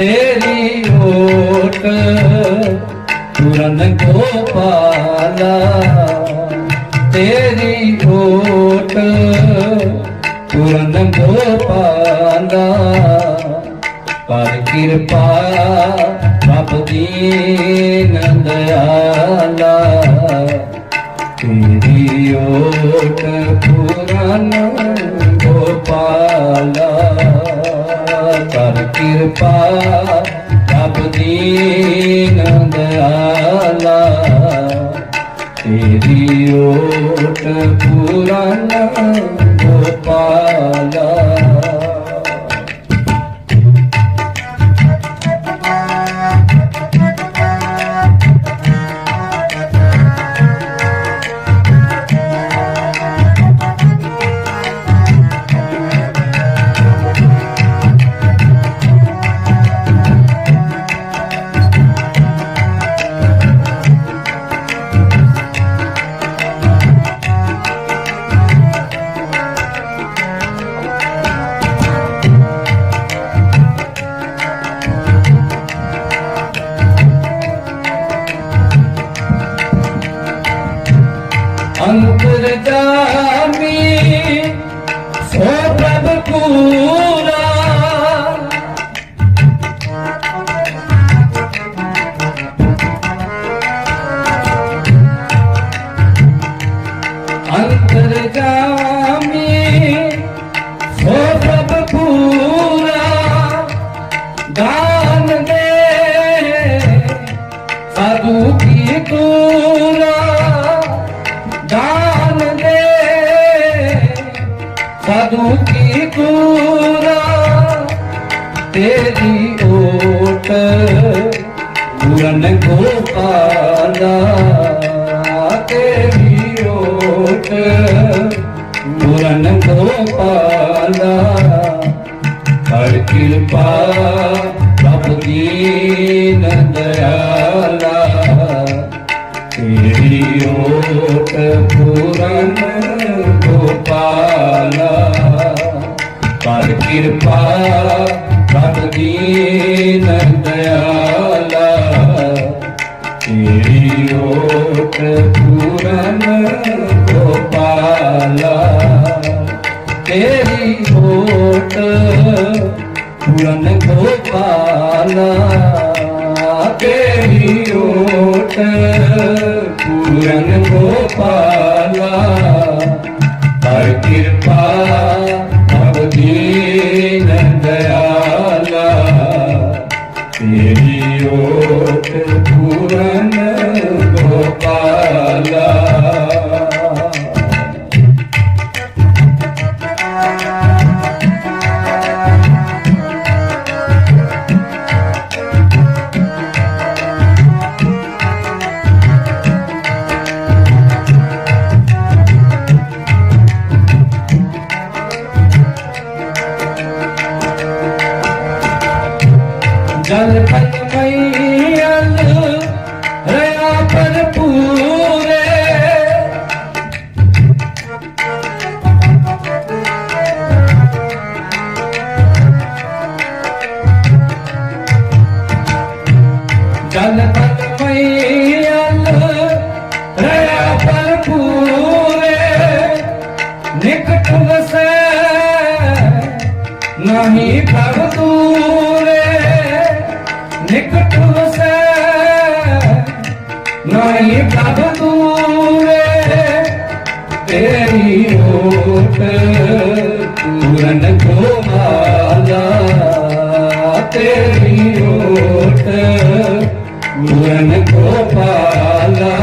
ਤੇਰੀ ਓਟ ਪੂਰਨ ਗੋਪਾਲਾ। ਤੇਰੀ ਓਟ ਪੂਰਨ ਗੋਪਾਲਾ। ਕਰ ਕਿਰਪਾ ਪ੍ਰਭ ਦੀਨ ਦਿਆਲਾ ਕਿਰਪਾ ਪ੍ਰਭ ਦੀਨ ਦਿਆਲਾ ਤੇਰੀ ਓਟ ਪੂਰਨ ਗੋਪਾਲਾ। ਅੰਤਰ ਜਾਮੀ ਸੋ ਪ੍ਰਭ ਪੂਰਾ ਦਾਨ ਦੇ ਸਾਧੂ ਕੀ ਤੂਰਾ ਦਾਨ ਦੇ ਸਾਧੂ ਕੀ ਕੂਰਾ ਤੇਰੀ ਓਟ ਪੂਰਨ ਗੋਪਾਲਾ ਤੇਰੀ ਓਟ ਪੂਰਨ ਗੋਪਾਲਾ ਕਰ ਕਿਰਪਾ ਪ੍ਰਭ ਦੀਨ ਦਿਆਲਾ ਤੇਰੀ ਓਟ ਪੂਰਨ ਗੋਪਾਲਾ। ਕਰ ਕਿਰਪਾ ਪ੍ਰਭ ਦੀਨ ਦਿਆਲਾ ਤੇਰੀ ਓਟ ਪੂਰਨ ਤੇਰੀ ਓਟ ਪੂਰਨ ਗੋਪਾਲਾ, ਤੇਰੀ ਓਟ ਪੂਰਨ ਗੋਪਾਲਾ। ਕਰ ਕਿਰਪਾ ਪ੍ਰਭ ਦੀਨ ਦਿਆਲਾ ਤੇਰੀ ਓਟ ਜਲ ਪਤ ਮਈਲ ਰਿਆ ਭਰਪੂਰੇ ਜਲ ਪਤ ਮਈਲ ਰਿਆ ਭਰਪੂਰੇ ਨਿਕਟ ਵਸੈ, ਨਹੀਂ ਪ੍ਰਭ ਦੂਰੇ ਨਿਕਟ ਵਸੈ ਨਹੀਂ ਪ੍ਰਭ ਦੂਰੇ ਤੇਰੀ ਓਟ ਪੂਰਨ ਗੋਮਾਲਾ ਤੇਰੀ ਓਟ ਪੂਰਨ ਗੋਪਾਲਾ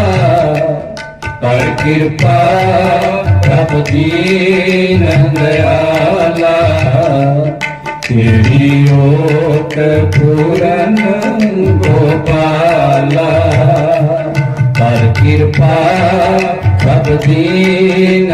ਕਰ ਕਿਰਪਾ ਪ੍ਰਭ ਦੀਨ ਦਿਆਲਾ ਤੇਰੀ ਓਟ ਪੂਰਨ ਗੋਪਾਲਾ ਕਰ ਕਿਰਪਾ ਸਭ ਦੀਨ